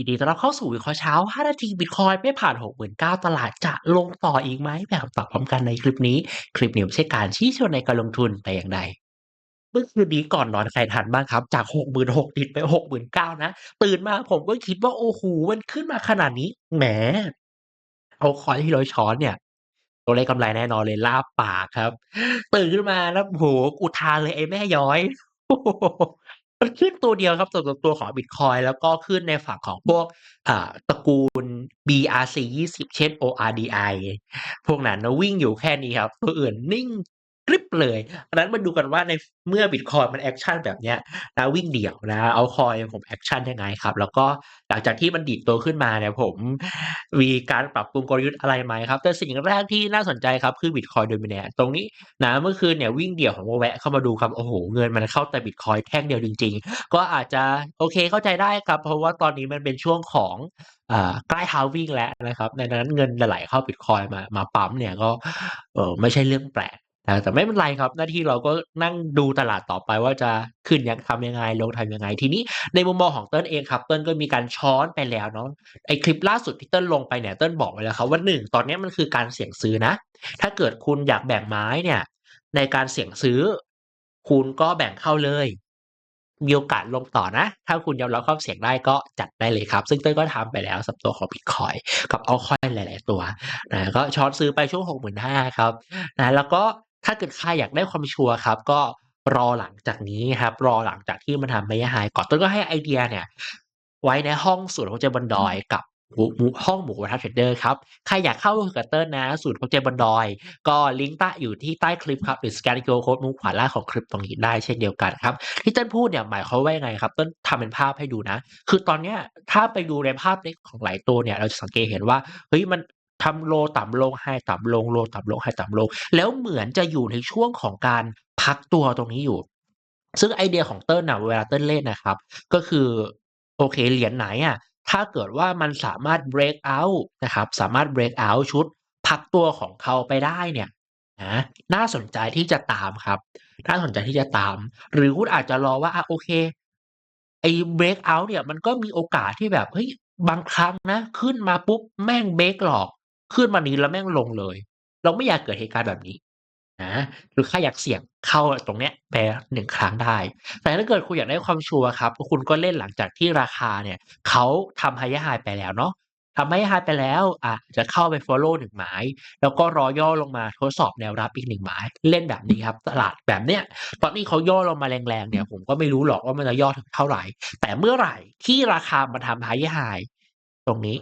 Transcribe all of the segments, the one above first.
ยินดีต้อนรับเข้าสู่วิเคราะห์เช้า 5 นาทีบิตคอยไม่ผ่าน 69,000 ตลาดจะลงต่ออีกไหมแบบตอบพร้อมกันในคลิปนี้ คลิปนี้ไม่ใช่การชี้ชวนในการลงทุนแต่อย่างใดเมื่อคืนนี้ก่อนนอนใครทันบ้างครับ จาก 66,000ติดไป 69,000 นะ ตื่นมาผมก็คิดว่า โอ้โฮมันขึ้นมาขนาดนี้แหมเอาคอยที่เราช้อนเนี่ยตัวเลขกำไรแน่นอนเลยลาบปากครับ ตื่นขึ้นมาแล้วโอ้โฮอุทานเลยไอ้แม่ย้อย ขึ้นตัวเดียวครับสำหรับตัวของบิตคอยแล้วก็ขึ้นในฝั่งของพวกตระกูล BRC20 เช่น ORDI พวกนั้นนะวิ่งอยู่แค่นี้ครับ ตัวอื่นนิ่ง ริบเลยดังนั้นมาดูกันว่าในเมื่อบิตคอย์มันแอกชันแบบเนี้ยนะวิ่งเดี่ยวนะเอาคอยผมแอกชันยังไงครับ แล้วก็หลังจากที่มันดีดตัวขึ้นมาเนี่ยผมมีการปรับปรุงกลยุทธ์อะไรไหมครับ แต่สิ่งแรกที่น่าสนใจครับคือ Bitcoin Dominance ตรงนี้นะเมื่อคืนเนี่ยวิ่งเดี่ยวผมก็แวะเข้ามาดูครับโอ้โฮเงินมันเข้าแต่บิตคอยแท่งเดียวจริง ๆ ก็อาจจะโอเคเข้าใจได้ครับ เพราะว่าตอนนี้มันเป็นช่วงของใกล้ halving แล้วนะครับดังนั้นเงินไหลเข้าบิตคอยมามาปั๊มเนี่ยก็ไม่ใช่เรื่องแปลก แต่ไม่เป็นไรครับ หน้าที่เราก็นั่งดูตลาดต่อไปว่าจะขึ้นยังทำยังไงลงทำยังไง ทีนี้ในมุมมองของเติ้ลเองครับเติ้ลก็มีการช้อนไปแล้วเนาะไอคลิปล่าสุดที่เติ้ลลงไปเนี่ยเติ้ลบอกไว้แล้วครับว่า1ตอนนี้มันคือการเสี่ยงซื้อนะ ถ้าเกิดคุณอยากแบ่งไม้เนี่ย ในการเสี่ยงซื้อ คุณก็แบ่งเข้าเลยมีโอกาสลงต่อนะ ถ้าคุณยอมรับความเสี่ยงได้ก็จัดได้เลยครับ ซึ่งเติ้ลก็ทำไปแล้วสับตัวของบิตคอยกับเอัลต์คอยหลาย ๆ ตัวนะก็ช้อนซื้อไปช่วง65,000ครับนะแล้วก็ ถ้าเกิดใครอยากได้ความชัวร์ครับ ก็รอหลังจากนี้ครับ รอหลังจากที่มันทำระยะ High ก่อนเติ้ลก็ให้ไอเดียเนี่ย ไว้ในห้องศูนย์หัวใจบนดอยกับห้องหมูกระทะเทรดเดอร์ครับ ใครอยากเข้าร่วมกับเติ้ลนะศูนย์หัวใจบนดอย ก็ลิงก์ใต้อยู่ที่ใต้คลิปครับ หรือสแกน QR Code มุมขวาล่างของคลิปตรงนี้ได้เช่นเดียวกันครับ ที่เติ้ลพูดเนี่ยหมายความว่ายังไงครับ เติ้ลทำเป็นภาพให้ดูนะ คือตอนเนี้ยถ้าไปดูในภาพเล็กของหลายตัวเนี่ย เราจะสังเกตเห็นว่าเฮ้ยมัน ทำโลต่ำลง High ต่ำลงโลต่ำลง High ต่ำลง แล้วเหมือนจะอยู่ในช่วงของการพักตัวตรงนี้อยู่ ซึ่งไอเดียของเติ้ลนะเวลาเติ้ลเล่นนะครับ ก็คือโอเคเหรียญไหนอะถ้าเกิดว่ามันสามารถเบรกเอาต์นะครับ สามารถเบรกเอาต์ชุดพักตัวของเขาไปได้เนี่ยนะน่าสนใจที่จะตามครับ น่าสนใจที่จะตาม หรือคุณอาจจะรอว่าอะโอเค ไอ้เบรกเอาต์เนี่ย มันก็มีโอกาสที่แบบ เฮ้ย บางครั้งนะ ขึ้นมาปุ๊บ แม่งเบรกหลอก ขึ้นมานี้แล้วแม่งลงเลย เราไม่อยากเกิดเหตุการณ์แบบนี้นะหรือใครอยากเสี่ยงเข้าตรงเนี้ยไป1ครั้งได้ แต่ถ้าเกิดคุณอยากได้ความชัวร์ครับคุณก็เล่นหลังจากที่ราคาเนี่ยเขาทำ Higher High ไปแล้วเนาะทำ Higher High ไปแล้วอาจจะเข้าไปฟอลโลว์1หมาย แล้วก็รอย่อลงมาทดสอบแนวรับอีก1หมาย เล่นแบบนี้ครับ ตลาดแบบเนี้ยตอนที่เขาย่อลงมาแรงๆเนี่ย ผมก็ไม่รู้หรอกว่ามันจะย่อถึงเท่าไรแต่เมื่อไหร่ที่ราคามันทำ Higher High ตรงนี้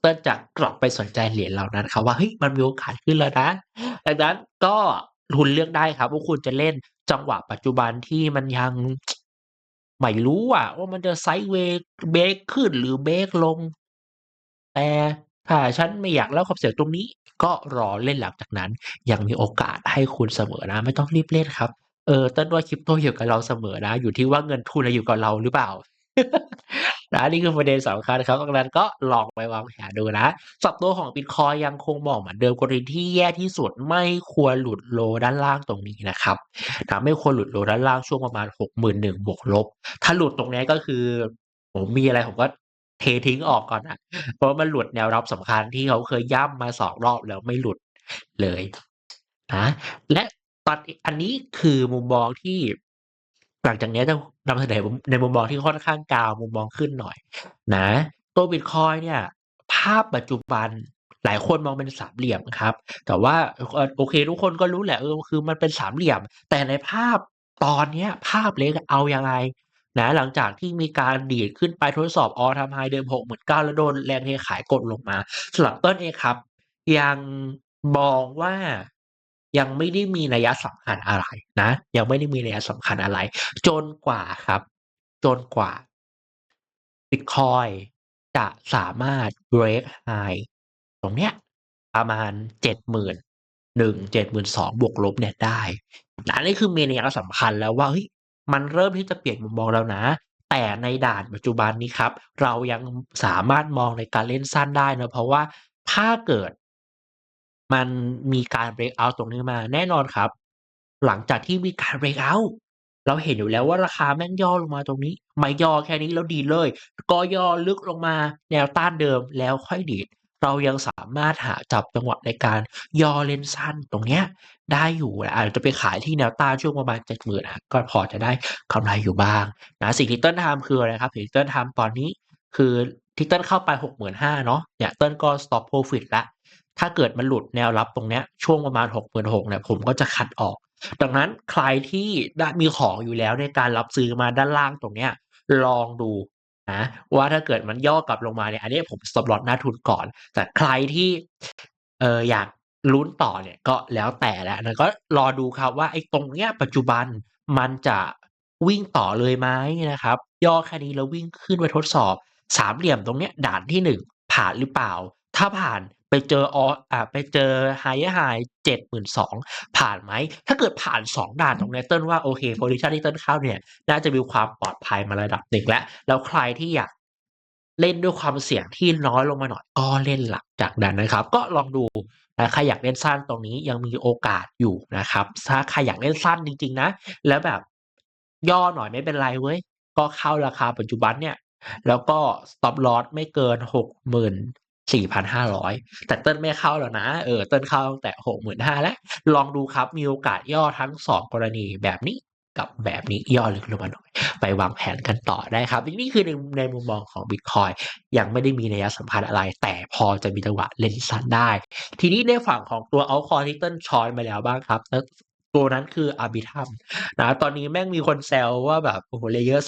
เติ้ลจะกลับไปสนใจเหรียญเหล่านั้นครับว่าเฮ้ยมันมีโอกาสขึ้นแล้วนะดังนั้นก็คุณเลือกได้ครับว่าคุณจะเล่นจังหวะปัจจุบันที่มันยังไม่รู้อะว่ามันจะไซด์เวย์เบรกขึ้นหรือเบรกลง แต่ถ้าฉันไม่อยากรับความเสี่ยงตรงนี้ ก็รอเล่นหลังจากนั้น ยังมีโอกาสให้คุณเสมอนะ ไม่ต้องรีบเล่นครับ เออเติ้ลว่า Crypto อยู่กับเราเสมอนะ อยู่ที่ว่าเงินทุนอะอยู่กับเราหรือเปล่า นะนี่คือประเด็นสำคัญครับดังนั้นก็ลองไปวางแผนดูนะสับตัวของบิตคอยยังคงมองเหมือนเดิมกรณีที่แย่ที่สุดไม่ควรหลุดโลด้านล่างตรงนี้นะครับนะไม่ควรหลุดโลด้านล่างช่วงประมาณ61,000บวกลบ ถ้าหลุดตรงนี้ก็คือผมมีอะไรผมก็เททิ้งออกก่อนอะเพราะมันหลุดแนวรับสำคัญที่เขาเคยย่ำมา2รอบแล้วไม่หลุดเลยนะและตอนอันนี้คือมุมมองที่ หลังจากนี้จะนำเสนอในมุมมองที่ค่อนข้างกาวมุมมองขึ้นหน่อย นะ ตัวบิตคอยเนี่ย ภาพปัจจุบันหลายคนมองเป็นสามเหลี่ยมครับ แต่ว่าโอเค ทุกคนก็รู้แหละเออคือมันเป็นสามเหลี่ยม แต่ในภาพตอนเนี้ย ภาพเล็กเอาอยังไงนะหลังจากที่มีการดีดขึ้นไปทดสอบ All Time High เดิม69,000แล้วโดนแรงเทขายกดลงมาสำหรับเติ้ลเองครับ ยังมองว่า ยังไม่ได้มีนัยสำคัญอะไรนะ ยังไม่ได้มีนัยสำคัญอะไร จนกว่าครับ จนกว่าบิตคอยจะสามารถเบรก High ตรงเนี้ยประมาณ71,000 72,000บวกลบเนี่ยได้นะนี่คือมีนัยสำคัญแล้วว่าเฮ้ยมันเริ่มที่จะเปลี่ยนมุมมองแล้วนะ แต่ในด่านปัจจุบันนี้ครับ เรายังสามารถมองในการเล่นสั้นได้นะเพราะว่าถ้าเกิด มันมีการเบรกเอาต์ตรงนี้มาแน่นอนครับ หลังจากที่มีการเบรกเอาต์เราเห็นอยู่แล้วว่าราคาแม่งย่อลงมาตรงนี้ ไม่ย่อแค่นี้แล้วดีเลย ก็ย่อลึกลงมาแนวต้านเดิมแล้วค่อยดีดเรายังสามารถหาจับจังหวะในการย่อเล่นสั้นตรงเนี้ยได้อยู่อาจจะไปขายที่แนวต้านช่วงประมาณ70,000อะก็พอจะได้กำไรอยู่บ้างนะสิ่งที่เติ้ลทำคืออะไรครับสิ่งที่เติ้ลทำตอนนี้คือที่เติ้ลเข้าไป65,000เนาะเนี่ยเติ้ลก็ stop profit ล้ว ถ้าเกิดมันหลุดแนวรับตรงเนี้ยช่วงประมาณ 66,000เนี่ยผมก็จะคัดออก ดังนั้นใครที่ได้มีของอยู่แล้วในการรับซื้อมาด้านล่างตรงเนี้ยลองดูนะว่าถ้าเกิดมันย่อกลับลงมาเนี่ยอันนี้ผม stop loss หน้าทุนก่อน แต่ใครที่เอออยากลุ้นต่อเนี่ยก็แล้วแต่แหล้วนะก็รอดูครับว่าไอ้ตรงเนี้ยปัจจุบันมันจะวิ่งต่อเลยไหมนะครับ ย่อแค่นี้แล้ววิ่งขึ้นไปทดสอบ สามเหลี่ยมตรงเนี้ยด่านที่หนึ่งผ่านหรือเปล่า ถ้าผ่าน ไปเจอออ่าไปเจอ higher high 72,000ผ่านไหม ถ้าเกิดผ่าน2ด่านตรงเนี้เติ้ลว่าโอเค position ที่เติ้ลเข้าเนี่ย น่าจะมีความปลอดภัยมาระดับหนึ่งแล้ว แล้วใครที่อยากเล่นด้วยความเสี่ยงที่น้อยลงมาหน่อยก็เล่นหลังจากนั้นนะครับ ก็ลองดูนะใครอยากเล่นสั้นตรงนี้ยังมีโอกาสอยู่นะครับ ถ้าใครอยากเล่นสั้นจริง ๆ นะ แล้วแบบย่อหน่อยไม่เป็นไรเว้ย ก็เข้าราคาปัจจุบันเนี่ย แล้วก็ stop loss ไม่เกินหกหมื่น 4,500 แต่เติ้ลไม่เข้าแล้วนะ เออ เติ้ลเข้าตั้งแต่ 65,000แล้ว ลองดูครับ มีโอกาสย่อทั้ง 2 กรณีแบบนี้กับแบบนี้ย่อลึกลงมาหน่อย ไปวางแผนกันต่อได้ครับ นี่คือในในมุมมองของบิตคอยน์ยังไม่ได้มีนัยสำคัญอะไร แต่พอจะมีจังหวะเล่นสั้นได้ ทีนี้ในฝั่งของตัว altcoin ที่เติ้ลชอยมาแล้วบ้างครับตัวนั้นคือ Arbitrum นะตอนนี้แม่งมีคนแซวว่าแบบโอ้โฮ Layer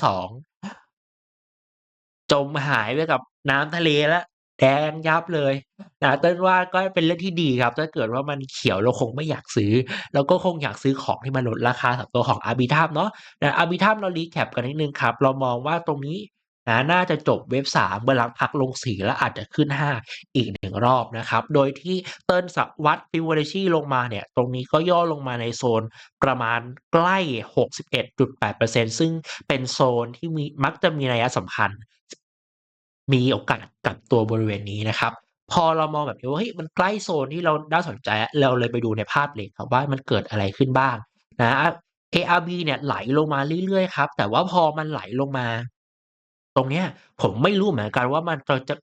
2จมหายไปกับน้ำทะเลแล้ว แดงยับเลยนะเติ้ลว่าก็เป็นเรื่องที่ดีครับ ถ้าเกิดว่ามันเขียวเราคงไม่อยากซื้อ เราก็คงอยากซื้อของที่มันลดราคาสำหรับตัวของ Arbitrum เนาะนะ Arbitrum เรา recap กันนิดนึงครับ เรามองว่าตรงนี้นะน่าจะจบเวฟ3เมื่อหลังพักลง4แล้วอาจจะขึ้น 5 อีก1รอบนะครับ โดยที่เติ้ลสวัด Fibonacci ลงมาเนี่ย ตรงนี้ก็ย่อลงมาในโซนประมาณใกล้ 61.8%ซึ่งเป็นโซนที่มีมักจะมีนัยสำคัญ มีโอกาสกลับตัวบริเวณนี้นะครับ พอเรามองแบบนี้ว่าเฮ้ยมันใกล้โซนที่เราน่าสนใจ เราเลยไปดูในภาพเล็กครับว่ามันเกิดอะไรขึ้นบ้างนะ ARB เนี่ยไหลลงมาเรื่อยๆครับ แต่ว่าพอมันไหลลงมา ตรงเนี้ย ผมไม่รู้เหมือนกันว่ามันจะ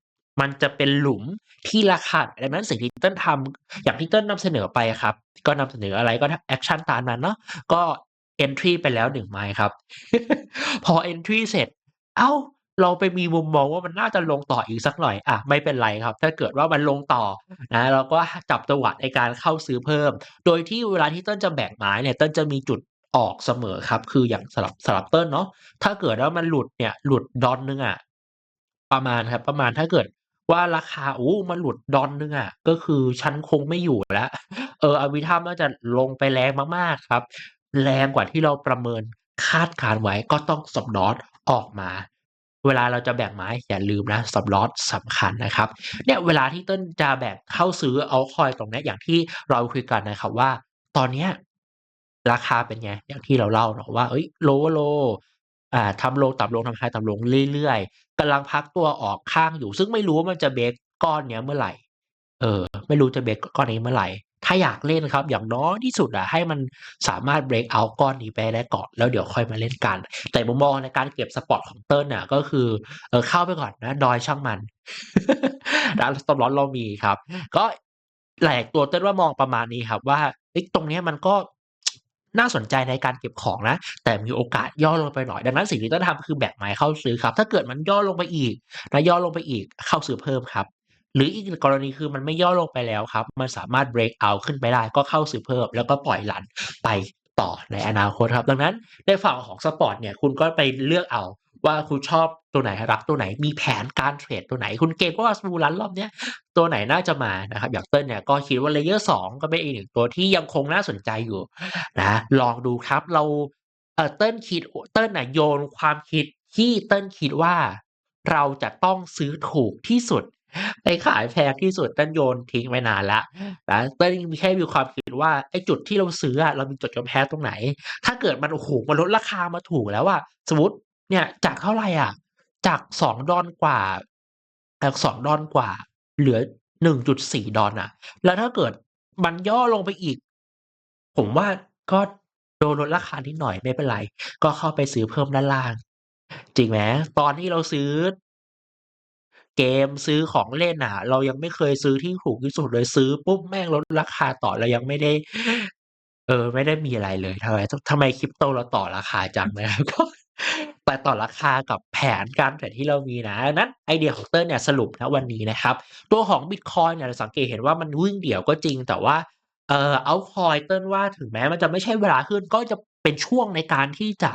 มันจะเป็นหลุมที่ราคาดังนั้นสิ่งที่เติ้ลทำอย่างที่เติ้ลนำเสนอไปครับ ก็นำเสนออะไรก็แอกชันตามนั้นเนาะก็ entry ไปแล้ว1ไม้ครับ พอ entry เสร็จ เอ้า เราไปมีมุมมองว่ามันน่าจะลงต่ออีกสักหน่อยอะไม่เป็นไรครับ ถ้าเกิดว่ามันลงต่อนะเราก็จับจังหวะในการเข้าซื้อเพิ่ม โดยที่เวลาที่เติ้ลจะแบ่งไม้เนี่ยเติ้ลจะมีจุดออกเสมอครับ คืออย่างสำหรับสำหรับเติ้ลเนาะถ้าเกิดว่ามันหลุดเนี่ยหลุดดอนนึงอะประมาณครับ ประมาณถ้าเกิดว่าราคาโอ้มันหลุดดอนนึงอะก็คือฉันคงไม่อยู่แล้ว เออ Arbitrum น่าจะลงไปแรงมากๆครับ แรงกว่าที่เราประเมินคาดการณ์ไว้ก็ต้อง stop loss ออกมา เวลาเราจะแบ่งไม้อย่าลืมนะ stop loss สำคัญนะครับเนี่ยเวลาที่เติ้ลจะแบ่งเข้าซื้อ altcoin ตรงนี้อย่างที่เราคุยกันนะครับว่า ตอนเนี้ยราคาเป็นไงอย่างที่เราเล่าเนาะว่าเฮ้ย low low อ่าทำ low ต่ำลงทำ high ต่ำลงเรื่อยๆกำลังพักตัวออกข้างอยู่ ซึ่งไม่รู้ว่ามันจะเบรกก้อนเนี้ยเมื่อไหร่ เออ ไม่รู้จะเบรกก้อนนี้เมื่อไหร่ ถ้าอยากเล่นครับ อย่างน้อยที่สุดอะให้มันสามารถเบรกเอาต์ก้อนนี้ไปได้ก่อน แล้วเดี๋ยวค่อยมาเล่นกัน แต่มุมมองในการเก็บสปอตของเติ้ลน่ะก็คือเออเข้าไปก่อนนะดอยช่างมันนะ stop loss เรามีครับ ก็หลายตัวเติ้ลว่ามองประมาณนี้ครับ ว่าเฮ้ตรงเนี้ยมันก็น่าสนใจในการเก็บของนะ แต่มีโอกาสย่อลงไปหน่อย ดังนั้นสิ่งที่เติ้ลทำคือแบ่งไม้เข้าซื้อครับ ถ้าเกิดมันย่อลงไปอีกนะย่อลงไปอีกเข้าซื้อเพิ่มครับ หรืออีกกรณีคือมันไม่ย่อลงไปแล้วครับ มันสามารถเบรกเอาต์ขึ้นไปได้ก็เข้าซื้อเพิ่ม แล้วก็ปล่อยรันไปต่อในอนาคตครับ ดังนั้นในฝั่งของสปอร์ตเนี่ยคุณก็ไปเลือกเอาว่าคุณชอบตัวไหนรักตัวไหนมีแผนการเทรดตัวไหน คุณเกรงว่า smooth run รอบเนี้ยตัวไหนน่าจะมานะครับอย่างเติ้ลเนี่ยก็คิดว่า layer 2ก็เป็นอีกหนึ่งตัวที่ยังคงน่าสนใจอยู่นะลองดูครับเราเอ่อเติ้ลคิดเติ้ลน่ะโยนความคิดที่เติ้ลคิดว่าเราจะต้องซื้อถูกที่สุด ไปขายแพงที่สุดเติ้ลโยนทิ้งไว้นานแล้วนะเติ้ลมีแค่มีความคิดว่าไอ้จุดที่เราซื้ออะเรามีจุดกำแพงตรงไหน ถ้าเกิดมันโอ้โฮมันลดราคามาถูกแล้วอะสมมติเนี่ยจากเท่าไหร่อะ จาก $2 กว่าจาก $2 กว่า เหลือ $1.4 อะแล้วถ้าเกิดมันย่อลงไปอีก ผมว่าก็โดนลดราคานิดหน่อยไม่เป็นไร ก็เข้าไปซื้อเพิ่มด้านล่าง จริงไหมตอนที่เราซื้อ เกมซื้อของเล่นน่ะ เรายังไม่เคยซื้อที่ถูกที่สุดเลยซื้อปุ๊บแม่งลดราคาต่อเรายังไม่ได้ เออ ไม่ได้มีอะไรเลยทำไมทำไม Crypto เราต่อราคาจังนะครับก็แต่ต่อราคากับแผนการเทรดที่เรามีนะ นั้นไอเดียของเติ้ลเนี่ยสรุปณวันนี้นะครับ ตัวของบิตคอยเนี่ยเราสังเกตเห็นว่ามันวิ่งเดี่ยวก็จริง แต่ว่าเอ่ออัลต์คอยเติ้ลว่าถึงแม้มันจะไม่ใช่เวลาขึ้นก็จะเป็นช่วงในการที่จะ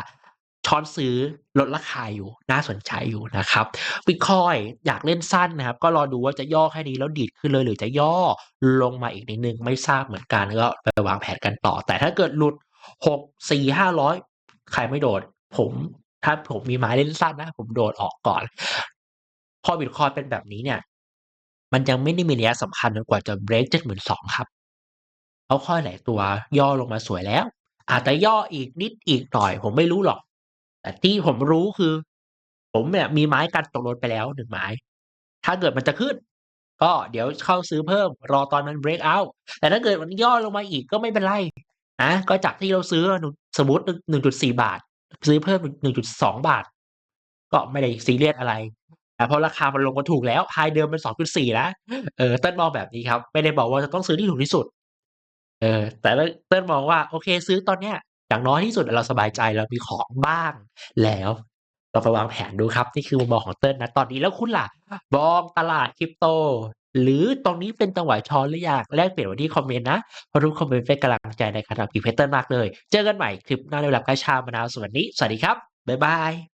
ช้อนซื้อลดราคาอยู่น่าสนใจอยู่นะครับบิตคอยอยากเล่นสั้นนะครับ ก็รอดูว่าจะย่อแค่นี้แล้วดีดขึ้นเลยหรือจะย่อลงมาอีกนิดหนึ่งไม่ทราบเหมือนกันก็ไปวางแผนกันต่อ แต่ถ้าเกิดหลุด6 4 500ใครไม่โดด ผมถ้าผมมีไม้เล่นสั้นนะ ผมโดดออกก่อน พอบิตคอยเป็นแบบนี้เนี่ย มันยังไม่ได้มีนัยสำคัญจนกว่าจะเบรก72,000ครับอัลต์คอยหลายตัวย่อลงมาสวยแล้ว อาจจะย่ออีกนิดอีกหน่อย ผมไม่รู้หรอก แต่ที่ผมรู้คือ ผมเนี่ยมีไม้กันตกรถไปแล้ว1ไม้ ถ้าเกิดมันจะขึ้น ก็เดี๋ยวเข้าซื้อเพิ่ม รอตอนมันเบรกเอาต์แต่ถ้าเกิดมันย่อลงมาอีกก็ไม่เป็นไรนะก็จากที่เราซื้ออะหนึ่งสมมุติ1 1.4บาท ซื้อเพิ่ม1.2บาท ก็ไม่ได้ซีเรียสอะไรแต่เพราะราคามันลงมาถูกแล้ว High เดิมมัน2.4นะเออเติ้ลมองแบบนี้ครับ ไม่ได้บอกว่าจะต้องซื้อที่ถูกที่สุด เออ แต่เติ้ลเติ้ลมองว่าโอเค ซื้อตอนเนี้ย อย่างน้อยที่สุดเราสบายใจเรามีของบ้างแล้วเราไปวางแผนดูครับ นี่คือมุมมองของเติ้ลณตอนนี้แล้วคุณล่ะมองตลาดคริปโต หรือตรงนี้เป็นจังหวะช้อนหรือยังแลกเปลี่ยนไว้ที่คอมเมนต์นะเพราะทุกคอมเมนต์เป็นกำลังใจในการทำคลิปเพเติ้ลมากเลย เจอกันใหม่คลิปหน้าในเวลาใกล้ชามานาวสวัสดีสวัสดีครับบ๊ายบาย